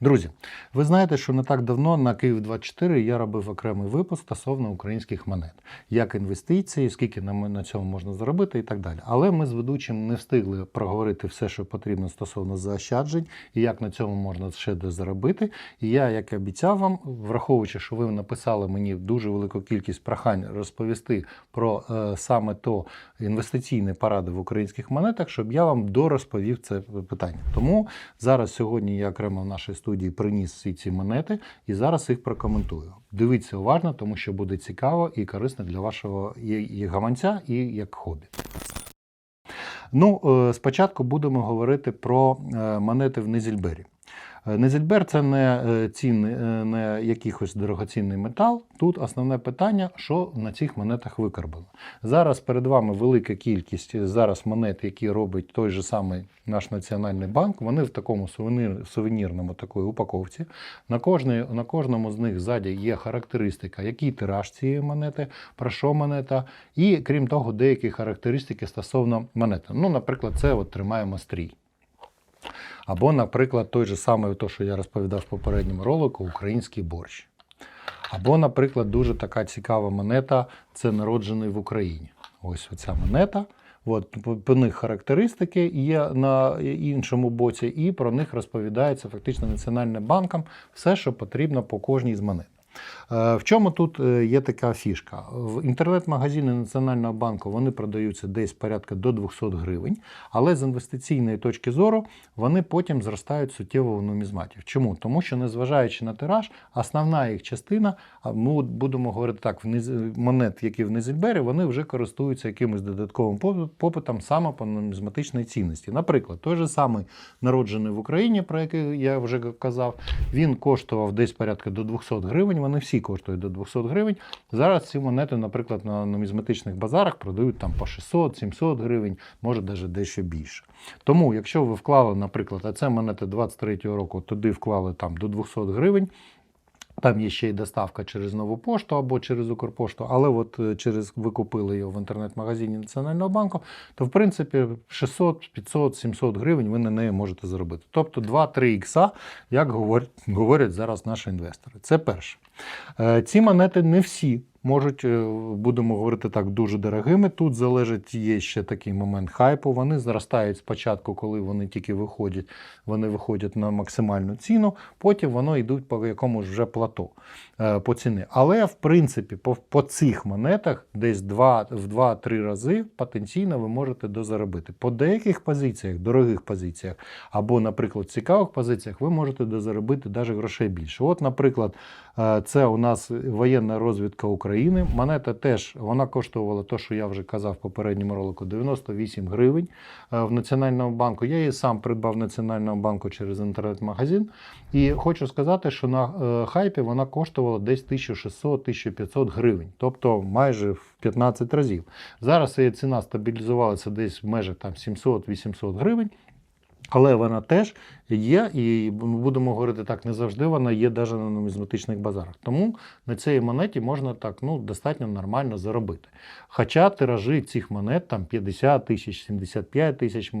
Друзі, ви знаєте, що не так давно на Київ 24 я робив окремий випуск стосовно українських монет, як інвестиції, скільки на, на цьому можна заробити і так далі. Але ми з ведучим не встигли проговорити все, що потрібно стосовно заощаджень і як на цьому можна ще де заробити. І я, як і обіцяв вам, враховуючи, що ви написали мені дуже велику кількість прохань розповісти про е, саме то інвестиційні поради в українських монетах, щоб я вам дорозповів це питання. Тому зараз сьогодні я окремо в нашій студії приніс всі ці монети і зараз їх прокоментую. Дивіться уважно, тому що буде цікаво і корисно для вашого гаманця, і як хобі. Ну, е, спочатку будемо говорити про е, монети в Незільбері. Е, Незельбер це не е, цінний, е, не якийсь дорогоцінний метал. Тут основне питання, що на цих монетах викарбано. Зараз перед вами велика кількість зараз монет, які робить той же самий наш національний банк. Вони в такому сувенір, сувенірному такої упаковці. На, кожний, на кожному з них ззаді є характеристика, який тираж цієї монети, про що монета, і крім того, деякі характеристики стосовно монети. Ну, наприклад, це от тримаємо стрій. Або, наприклад, той же самий, то, що я розповідав в попередньому ролику, український борщ. Або, наприклад, дуже така цікава монета це народжений в Україні. Ось оця монета. От, по, них характеристики є на іншому боці, і про них розповідається фактично Національним банком все, що потрібно по кожній з монет. Е, В чому тут е, є така фішка? В інтернет-магазини Національного банку вони продаються десь порядка до 200 гривень, але з інвестиційної точки зору вони потім зростають суттєво в нумізматі. Чому? Тому що, незважаючи на тираж, основна їх частина, ми будемо говорити так, монет, які в Незельбері, вони вже користуються якимось додатковим попитом саме по нумізматичній цінності. Наприклад, той же самий народжений в Україні, про який я вже казав, він коштував десь порядка до 200 гривень. Вони всі коштують до 200 гривень. Зараз ці монети, наприклад, на нумізматичних базарах продають там по 600-700 гривень, може навіть дещо більше. Тому, якщо ви вклали, наприклад, а це монети 23-го року, туди вклали там до 200 гривень. Там є ще й доставка через нову пошту або через Укрпошту, але от е, через ви купили його в інтернет-магазині Національного банку, то в принципі 600, 500, 700 гривень ви на неї можете заробити. Тобто 2-3 ікса, як говорять, говорять зараз наші інвестори. Це перше. Е, Ці монети не всі можуть, е, будемо говорити так, дуже дорогими. Тут залежить, є ще такий момент хайпу. Вони зростають спочатку, коли вони тільки виходять, вони виходять на максимальну ціну, потім воно йдуть по якомусь вже плато е, по ціни. Але в принципі, по, по цих монетах десь два, в 2-3 рази потенційно ви можете дозаробити. По деяких позиціях, дорогих позиціях, або, наприклад, цікавих позиціях, ви можете дозаробити навіть грошей більше. От, наприклад, це у нас воєнна розвідка України. Монета теж вона коштувала те, що я вже казав в попередньому ролику, 98 гривень е, в Національному банку. Я її сам придбав в Національному банку через інтернет-магазин. І хочу сказати, що на е, хайпі вона коштувала десь 1600-1500 гривень, тобто майже в 15 разів. Зараз її ціна стабілізувалася десь в межах там 700-800 гривень. Але вона теж є, і будемо говорити так, не завжди вона є навіть на нумізматичних базарах. Тому на цій монеті можна так ну, достатньо нормально заробити. Хоча тиражі цих монет там 50 тисяч, 75 тисяч е,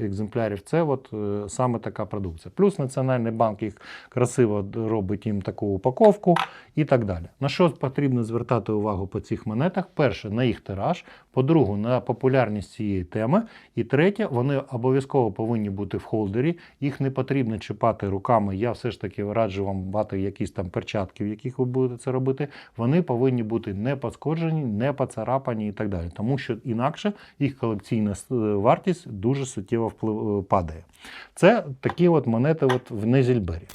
екземплярів це от, е, саме така продукція. Плюс Національний банк їх красиво робить їм таку упаковку і так далі. На що потрібно звертати увагу по цих монетах? Перше, на їх тираж, по-друге, на популярність цієї теми. І третє, вони обов'язково повинні бути в холдері. Їх не потрібно чіпати руками. Я все ж таки раджу вам мати якісь там перчатки, в яких ви будете це робити. Вони повинні бути не пошкоджені, не поцарапані і так далі. Тому що інакше їх колекційна е, вартість дуже суттєво вплив- е, падає. Це такі от монети от в Незільбері.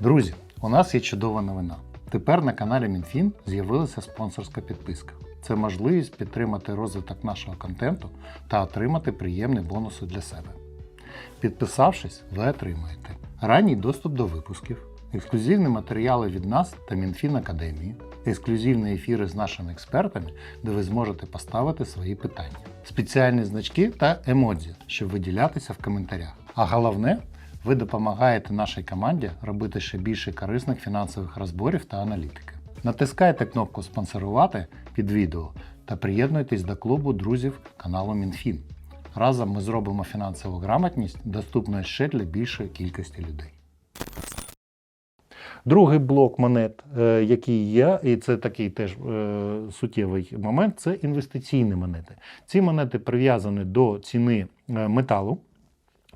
Друзі, у нас є чудова новина. Тепер на каналі МінФін з'явилася спонсорська підписка. Це можливість підтримати розвиток нашого контенту та отримати приємні бонуси для себе. Підписавшись, ви отримаєте ранній доступ до випусків, ексклюзивні матеріали від нас та Мінфін Академії, ексклюзивні ефіри з нашими експертами, де ви зможете поставити свої питання, спеціальні значки та емодзі, щоб виділятися в коментарях. А головне, ви допомагаєте нашій команді робити ще більше корисних фінансових розборів та аналітики. Натискайте кнопку Спонсорувати під відео та приєднуйтесь до клубу друзів каналу МінФін. Разом ми зробимо фінансову грамотність доступною ще для більшої кількості людей. Другий блок монет, е, який є, і це такий теж е, суттєвий момент, це інвестиційні монети. Ці монети прив'язані до ціни е, металу.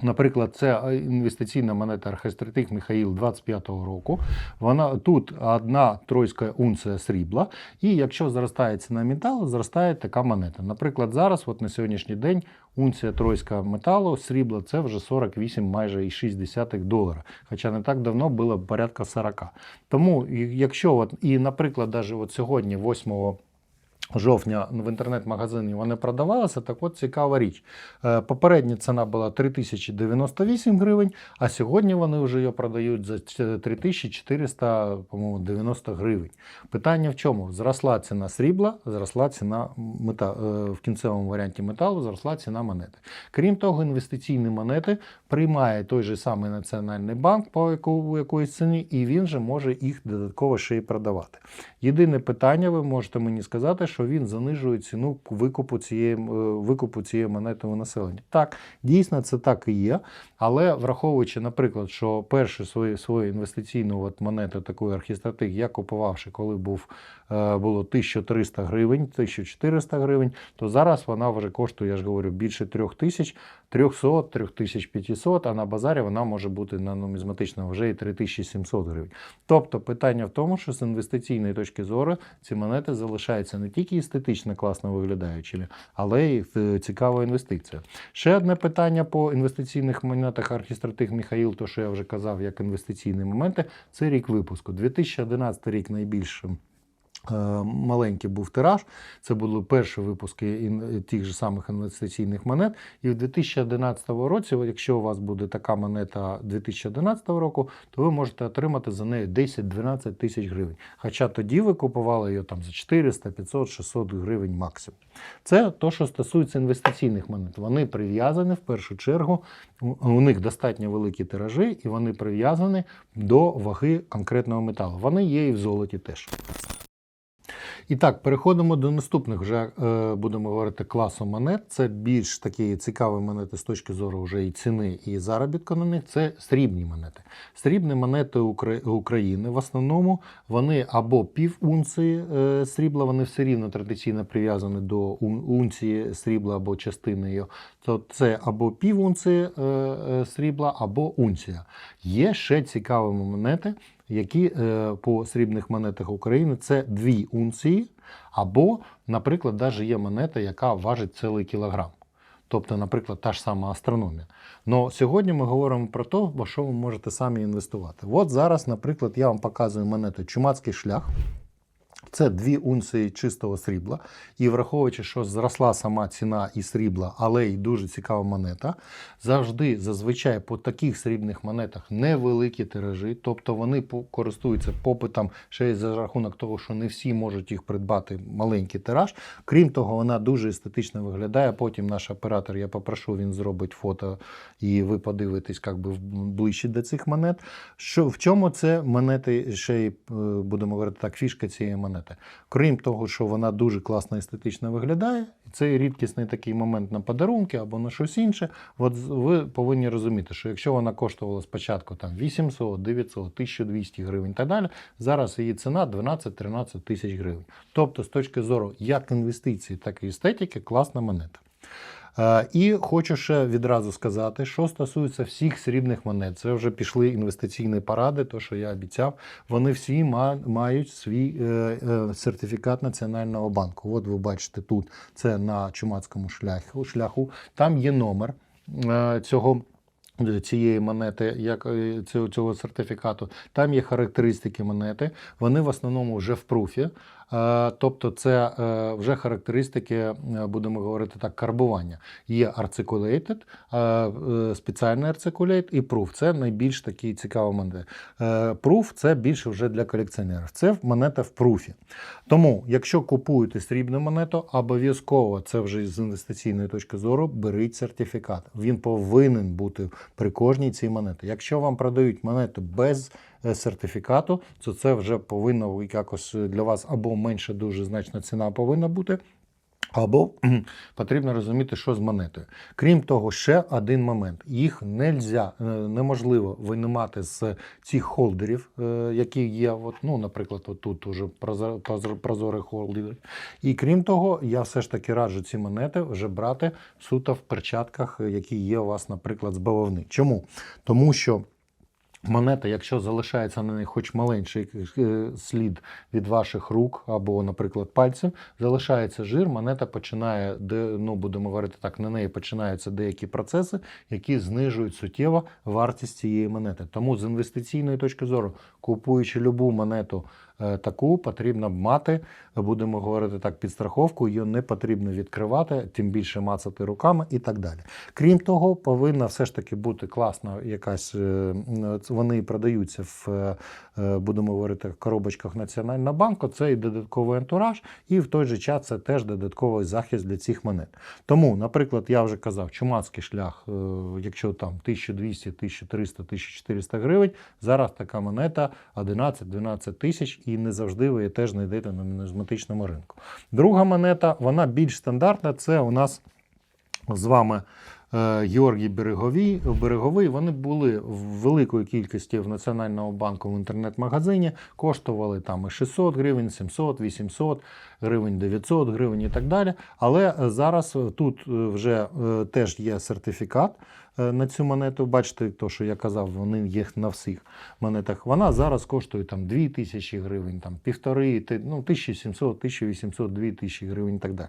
Наприклад, це інвестиційна монета архистратик Михаїл 25-го року. Вона тут одна тройська унція срібла, і якщо зростає ціна металу, зростає така монета. Наприклад, зараз, от на сьогоднішній день, унція тройська металу срібла це вже 48 майже і 60 долара. Хоча не так давно було порядка 40. Тому, якщо от, і, наприклад, навіть от сьогодні, 8 жовтня в інтернет-магазині вони продавалися. Так от цікава річ. Е, Попередня ціна була 3098 гривень, а сьогодні вони вже її продають за ч- 3400, по-моєму, 90 гривень. Питання в чому? Зросла ціна срібла, зросла ціна мета, е, в кінцевому варіанті металу, зросла ціна монети. Крім того, інвестиційні монети приймає той же самий Національний банк по якоїсь ціні, і він же може їх додатково ще й продавати. Єдине питання, ви можете мені сказати, що він занижує ціну викупу цієї, е, викупу цієї монети у населення. Так, дійсно це так і є. Але враховуючи, наприклад, що першу свою, свою інвестиційну от монету такої архістратиг, я купувавши, коли був, е, було 1300 гривень, 1400 гривень, то зараз вона вже коштує, я ж говорю, більше 3000, 300, 3500, а на базарі вона може бути на нумізматичному вже і 3700 гривень. Тобто питання в тому, що з інвестиційної точки зору ці монети залишаються не тільки естетично класно виглядаючими, але й е, цікава інвестиція. Ще одне питання по інвестиційних монетах архістратик Михаїл, то що я вже казав, як інвестиційні моменти, це рік випуску. 2011 рік найбільшим. Е, Маленький був тираж, це були перші випуски тих же самих інвестиційних монет. І в 2011 році, якщо у вас буде така монета 2011 року, то ви можете отримати за неї 10-12 тисяч гривень. Хоча тоді ви купували її там за 400, 500, 600 гривень максимум. Це то, що стосується інвестиційних монет. Вони прив'язані в першу чергу, у них достатньо великі тиражі, і вони прив'язані до ваги конкретного металу. Вони є і в золоті теж. І так, переходимо до наступних вже е, будемо говорити класу монет. Це більш такі цікаві монети з точки зору вже і ціни, і заробітку на них. Це срібні монети. Срібні монети Укра- України в основному вони або пів унції е, срібла, вони все рівно традиційно прив'язані до ун- унції срібла або частини її. То це або пів унції е, срібла, або унція. Є ще цікаві монети, які е, по срібних монетах України це дві унції, або, наприклад, навіть є монета, яка важить цілий кілограм. Тобто, наприклад, та ж сама астрономія. Но сьогодні ми говоримо про те, во що ви можете самі інвестувати. От зараз, наприклад, я вам показую монету Чумацький шлях. Це дві унції чистого срібла. І враховуючи, що зросла сама ціна і срібла, але й дуже цікава монета. Завжди, зазвичай, по таких срібних монетах невеликі тиражі, тобто вони користуються попитом ще й за рахунок того, що не всі можуть їх придбати маленький тираж. Крім того, вона дуже естетично виглядає. Потім наш оператор, я попрошу, він зробить фото і ви подивитесь як би, ближче до цих монет. Що, в чому це монети, ще й е, будемо говорити так, фішка цієї монети? Крім того, що вона дуже класно естетично виглядає, і це рідкісний такий момент на подарунки або на щось інше. От ви повинні розуміти, що якщо вона коштувала спочатку там 800, 900, 1200 гривень так далі, зараз її ціна 12-13 тисяч гривень. Тобто, з точки зору як інвестиції, так і естетики, класна монета. Е, І хочу ще відразу сказати, що стосується всіх срібних монет, це вже пішли інвестиційні паради, то що я обіцяв. Вони всі ма- мають свій е, е, сертифікат Національного банку. От ви бачите тут це на чумацькому шляху. шляху. Там є номер цього. Цієї монети, як цього сертифікату, там є характеристики монети. Вони в основному вже в пруфі. Е, Тобто, це е, вже характеристики, е, будемо говорити так, карбування. Є е, спеціальний articulate і proof. Це найбільш такі цікаві монети. Е, Proof – це більше вже для колекціонерів. Це монета в пруфі. Тому, якщо купуєте срібну монету, обов'язково це вже з інвестиційної точки зору, беріть сертифікат. Він повинен бути при кожній цій монеті. Якщо вам продають монету без сертифікату, то це вже повинно якось для вас або менше дуже значна ціна повинна бути. Або потрібно розуміти, що з монетою. Крім того, ще один момент: їх нельзя, е, неможливо винімати з цих холдерів, е, які є. От, ну, наприклад, от тут уже прозор- прозор- прозорий холдер. І крім того, я все ж таки раджу ці монети вже брати суто в перчатках, е, які є у вас, наприклад, з бавовни. Чому? Тому що. Монета, якщо залишається на неї хоч маленький е, слід від ваших рук або, наприклад, пальців, залишається жир, монета починає, де, ну будемо говорити так, на неї починаються деякі процеси, які знижують суттєво вартість цієї монети. Тому з інвестиційної точки зору, купуючи любу монету таку, потрібно мати, будемо говорити так, підстраховку, її не потрібно відкривати, тим більше мацати руками і так далі. Крім того, повинна все ж таки бути класна якась. е, ц- Вони продаються в, е, е, будемо говорити, коробочках Національного банку. Це і додатковий антураж, і в той же час це теж додатковий захист для цих монет. Тому, наприклад, я вже казав, чумацький шлях, е, якщо там 1200, 1300, 1400 гривень, зараз така монета 11-12 тисяч, і не завжди ви теж знайдете на нумізматичному ринку. Друга монета, вона більш стандартна. Це у нас з вами е, Георгій Береговий, Береговий. Вони були в великої кількості в Національному банку в інтернет-магазині, коштували там і 600 гривень, 700, 800 гривень, 900 гривень і так далі. Але зараз е, тут е, вже е, теж є сертифікат на цю монету. Бачите, то, що я казав, вони є на всіх монетах. Вона зараз коштує там 2 тисячі гривень, там півтори, ну, 1700, 1800, 2000 гривень і так далі.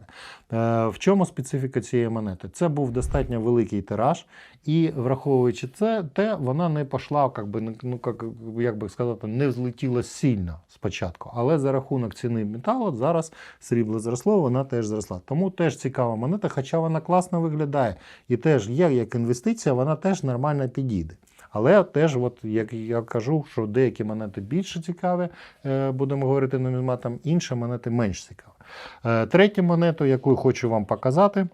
В чому специфіка цієї монети? Це був достатньо великий тираж, і враховуючи це, те, вона не пішла, как би, ну, як, як би сказати, не взлетіла сильно спочатку. Але за рахунок ціни металу зараз срібло зросло, вона теж зросла. Тому теж цікава монета, хоча вона класно виглядає. І теж є як інвестиція, вона теж нормально підійде. Але теж, от, як я кажу, що деякі монети більше цікаві, е, будемо говорити нумізматом, інші монети менш цікаві. Е, Третю монету, яку хочу вам показати,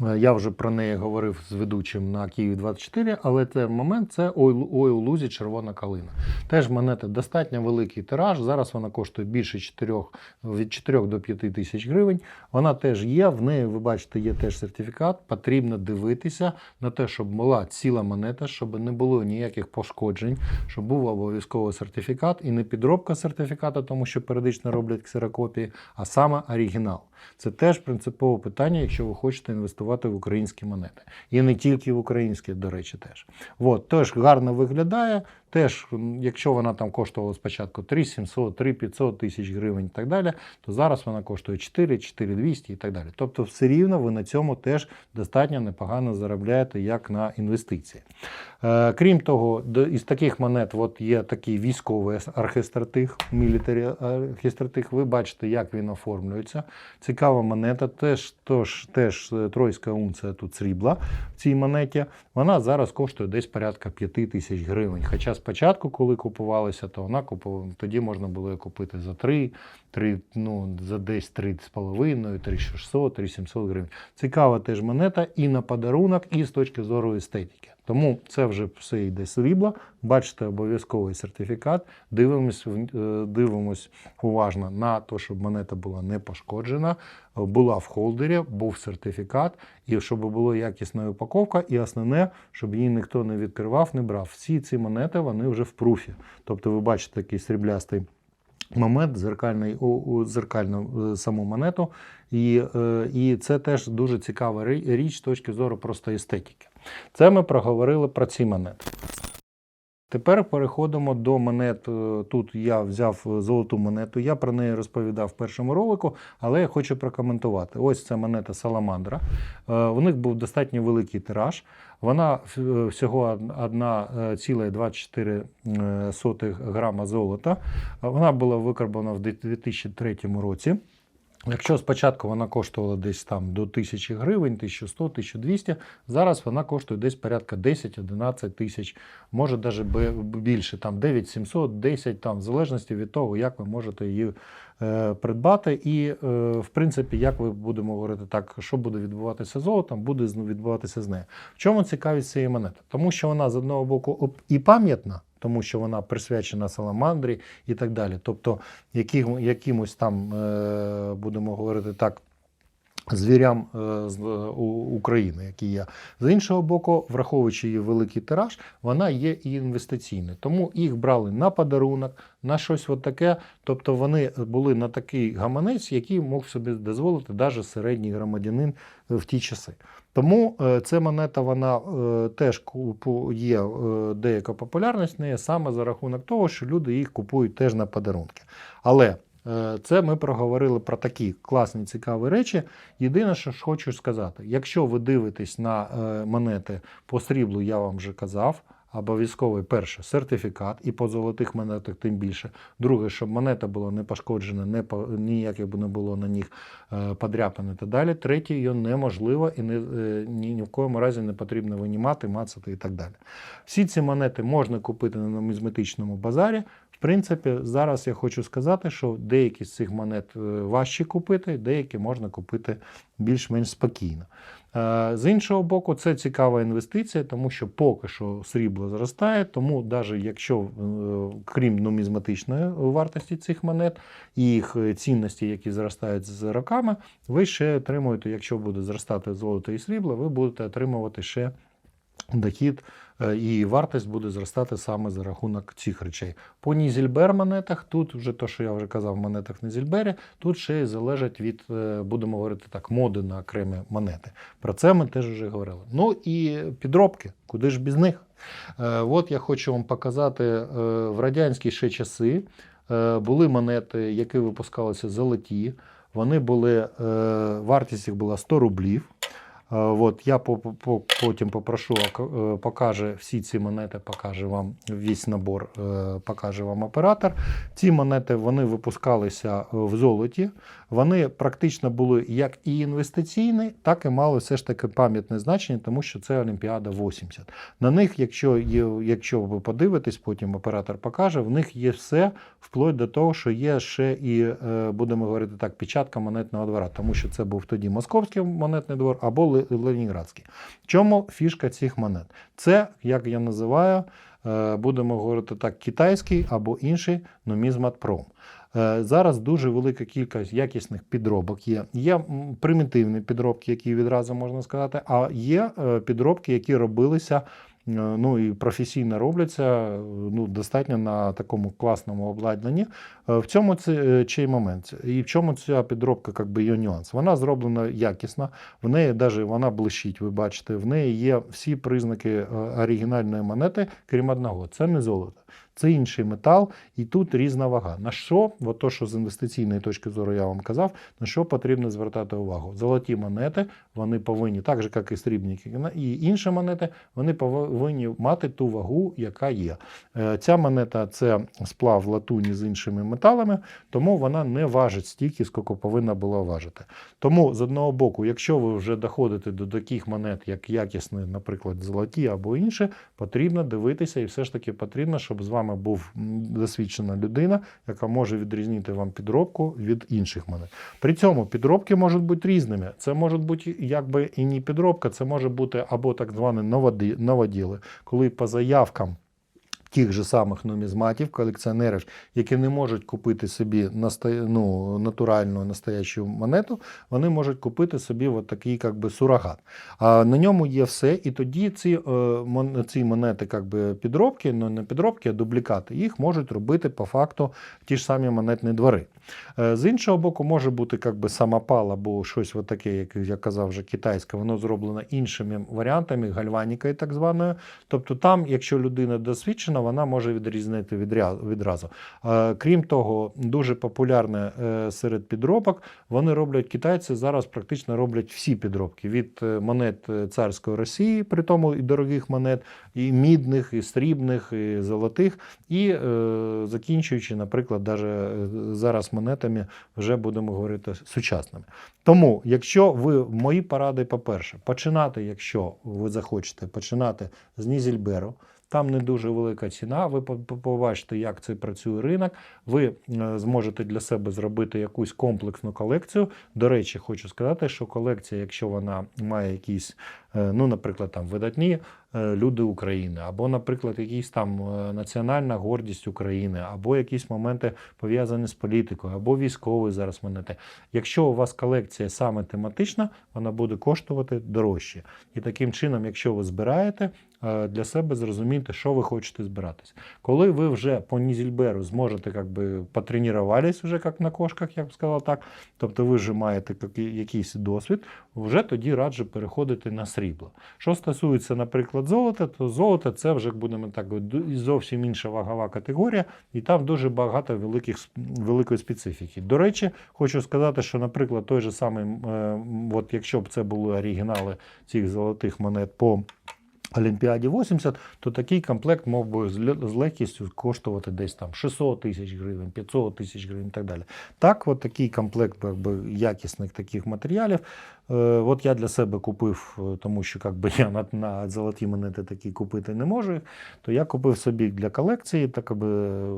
я вже про неї говорив з ведучим на Київ 24, але це момент це Oil, Oil Лузі червона калина. Теж монета достатньо великий тираж. Зараз вона коштує більше 4, від 4 до 5 тисяч гривень. Вона теж є. В неї, ви бачите, є теж сертифікат. Потрібно дивитися на те, щоб була ціла монета, щоб не було ніяких пошкоджень, щоб був обов'язково сертифікат і не підробка сертифіката, тому що періодично роблять ксерокопії, а саме оригінал. Це теж принципове питання, якщо ви хочете інвестувати в українські монети. І не тільки в українські, до речі, теж. От, теж гарно виглядає. Теж, якщо вона там коштувала спочатку 3 700, 3 500 тисяч гривень і так далі, то зараз вона коштує 4, 4 200 і так далі. Тобто, все рівно ви на цьому теж достатньо непогано заробляєте як на інвестиції. Е, крім того, із таких монет от є такий військовий архистратиг, мілітарі архистратиг. Ви бачите, як він оформлюється. Цікава монета, теж, тож, теж е, тройська унція тут срібла в цій монеті. Вона зараз коштує десь порядка 5 тисяч гривень. Хоча спочатку, коли купувалася, то вона купувала, тоді можна було її купити за 3, 3 ну, за десь 3,5, 3,600, 3,700 гривень. Цікава теж монета і на подарунок, і з точки зору естетики. Тому це вже все йде срібло. Бачите обов'язковий сертифікат. Дивимось, е, дивимось уважно на те, щоб монета була не пошкоджена, е, була в холдері, був сертифікат, і щоб була якісна упаковка, і основне, щоб її ніхто не відкривав, не брав. Всі ці монети вони вже в пруфі. Тобто, ви бачите такий сріблястий момент, зеркальний, зеркальну е, саму монету. І, і це теж дуже цікава річ з точки зору просто естетики. Це ми проговорили про ці монети. Тепер переходимо до монет. Е, Тут я взяв е, золоту монету. Я про неї розповідав в першому ролику, але я хочу прокоментувати. Ось це монета Саламандра. Е, У них був достатньо великий тираж. Вона е, всього 1,24 грама золота. Е, Вона була викарбована в 2003 році. Якщо спочатку вона коштувала десь там до 1000 гривень, 1100, 1200, зараз вона коштує десь порядка 10-11 тисяч, може навіть більше, там 9700, 10, там, в залежності від того, як ви можете її придбати. І, е, в принципі, як ви будемо говорити так, що буде відбуватися з золотом, буде відбуватися з нею. В чому цікавість цієї монети? Тому що вона з одного боку і пам'ятна, тому що вона присвячена саламандрі і так далі. Тобто, яким, якимось там, е, будемо говорити так, звірям е, е, України, які є. З іншого боку, враховуючи її великий тираж, вона є і інвестиційною. Тому їх брали на подарунок, на щось от таке. Тобто вони були на такий гаманець, який мог собі дозволити навіть середній громадянин е, в ті часи. Тому ця монета вона теж є деяка популярність в неї саме за рахунок того, що люди їх купують теж на подарунки. Але це ми проговорили про такі класні цікаві речі. Єдине, що ж хочу сказати, якщо ви дивитесь на е, монети по сріблу, я вам вже казав. Обов'язковий перше сертифікат, і по золотих монетах тим більше. Друге, щоб монета була не пошкоджена, не по- ніяке б не було на них е, подряпини та далі. Третє, її неможливо і не, е, ні, ні в коєму разі не потрібно винімати, мацати і так далі. Всі ці монети можна купити на нумізматичному базарі. В принципі, зараз я хочу сказати, що деякі з цих монет е, важче купити, деякі можна купити більш-менш спокійно. Е, З іншого боку, це цікава інвестиція, тому що поки що срібло зростає, тому навіть якщо, е, крім нумізматичної вартості цих монет і їх цінності, які зростають з роками, ви ще отримуєте, якщо буде зростати золото і срібло, ви будете отримувати ще дохід е, і вартість буде зростати саме за рахунок цих речей. По Нізельбер монетах, тут вже то, що я вже казав, в монетах Нізельбері, тут ще й залежить від, е, будемо говорити так, моди на окремі монети. Про це ми теж вже говорили. Ну і підробки, куди ж без них? Е, От я хочу вам показати в радянські ще часи. Були монети, які випускалися золоті. Вони були, вартість їх була 100 рублів. Е, От я по- по- потім попрошу, е, покаже всі ці монети, покаже вам весь набор, е, покаже вам оператор. Ці монети вони випускалися в золоті. Вони практично були як і інвестиційні, так і мали все ж таки пам'ятне значення, тому що це Олімпіада 80. На них, якщо є, якщо ви подивитесь, потім оператор покаже, в них є все вплоть до того, що є ще і, е, будемо говорити так, печатка монетного двора, тому що це був тоді московський монетний двор або Ле- Ленінградський. Чому фішка цих монет? Це, як я називаю, е, будемо говорити так, китайський або інший нумізматпром. Зараз дуже велика кількість якісних підробок є. Є примітивні підробки, які відразу можна сказати, а є е, підробки, які робилися. е, Ну і професійно робляться е, ну, достатньо на такому класному обладнанні. Е, В цьому це е, чий момент? І в чому ця підробка, як би її нюанс? Вона зроблена якісно, в неї навіть вона блищить, ви бачите, в неї є всі признаки е, оригінальної монети, крім одного. Це не золото, це інший метал, і тут різна вага. На що, от то, що з інвестиційної точки зору я вам казав, на що потрібно звертати увагу? Золоті монети, вони повинні, так же, як і срібні і інші монети, вони повинні мати ту вагу, яка є. Е, Ця монета це сплав латуні з іншими металами, тому вона не важить стільки, скільки повинна була важити. Тому, з одного боку, якщо ви вже доходите до таких монет, як якісні, наприклад, золоті або інші, потрібно дивитися, і все ж таки потрібно, щоб з вами був м, досвідчена людина, яка може відрізнити вам підробку від інших монет. При цьому підробки можуть бути різними. Це може бути якби і не підробка, це може бути або так зване новоділи, коли по заявкам. Тих же самих нумізматів, колекціонерів, які не можуть купити собі наста... ну, натуральну настоящу монету, вони можуть купити собі от такий як би, сурогат. А на ньому є все, і тоді ці, е, ці монети як би, підробки, ну не підробки, а дублікати, їх можуть робити по факту ті ж самі монетні двори. Е, З іншого боку, може бути як би, самопал або щось таке, як я казав вже китайське, воно зроблено іншими варіантами, гальванікою так званою. Тобто там, якщо людина досвідчена, вона може відрізнити відразу. Е, Крім того, дуже популярне е, серед підробок, вони роблять китайці зараз практично роблять всі підробки від монет царської Росії, при тому і дорогих монет, і мідних, і срібних, і золотих, і закінчуючи, наприклад, даже зараз монетами вже будемо говорити сучасними. Тому, якщо ви мої поради, по-перше, починати, якщо ви захочете починати з Нізельберу, там не дуже велика ціна. Ви по- по- побачите, як це працює ринок. Ви е, зможете для себе зробити якусь комплексну колекцію. До речі, хочу сказати, що колекція, якщо вона має якісь, е, ну, наприклад, там видатні люди України, або, наприклад, якісь там е, національна гордість України, або якісь моменти пов'язані з політикою, або військові зараз монети. Якщо у вас колекція саме тематична, вона буде коштувати дорожче. І таким чином, якщо ви збираєте, е, для себе зрозумійте, що ви хочете збиратись. Коли ви вже по Нізельберу зможете как би, потренувались вже як на кошках, я б сказав так, тобто ви вже маєте якийсь досвід, вже тоді раджу переходити на срібло. Що стосується, наприклад, золота, то золото це вже будемо так зовсім інша вагова категорія, і там дуже багато великих, великої специфіки. До речі, хочу сказати, що, наприклад, той же самий, е, от якщо б це були оригінали цих золотих монет по Олімпіаді 80, то такий комплект мог би з легкістю коштувати десь там 600 тисяч гривень, 500 тисяч гривень і так далі. Так, от такий комплект якби, якісних таких матеріалів. Е, от я для себе купив, е, тому що якби, я на, на золоті монети такі купити не можу, то я купив собі для колекції, так аби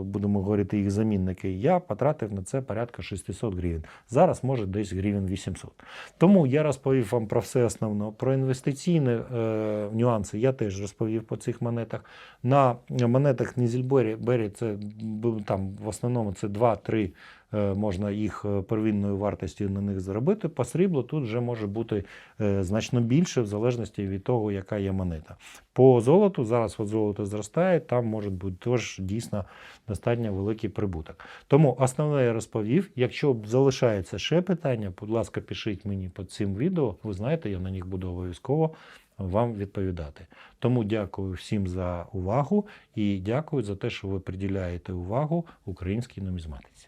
будемо говорити, їх замінники. Я потратив на це порядка 600 гривень. Зараз може десь гривень 800. Тому я розповів вам про все основне, про інвестиційні е, нюанси. Я теж розповів по цих монетах. На монетах Нізельбері Бері це там в основному це 2-3 е, можна їх е, первинною вартістю на них заробити. По сріблу тут вже може бути е, значно більше, в залежності від того, яка є монета. По золоту зараз от золото зростає, там може бути теж дійсно достатньо великий прибуток. Тому основне я розповів. Якщо залишається ще питання, будь ласка, пишіть мені під цим відео. Ви знаєте, я на них буду обов'язково вам відповідати. Тому дякую всім за увагу і дякую за те, що ви приділяєте увагу українській нумізматиці.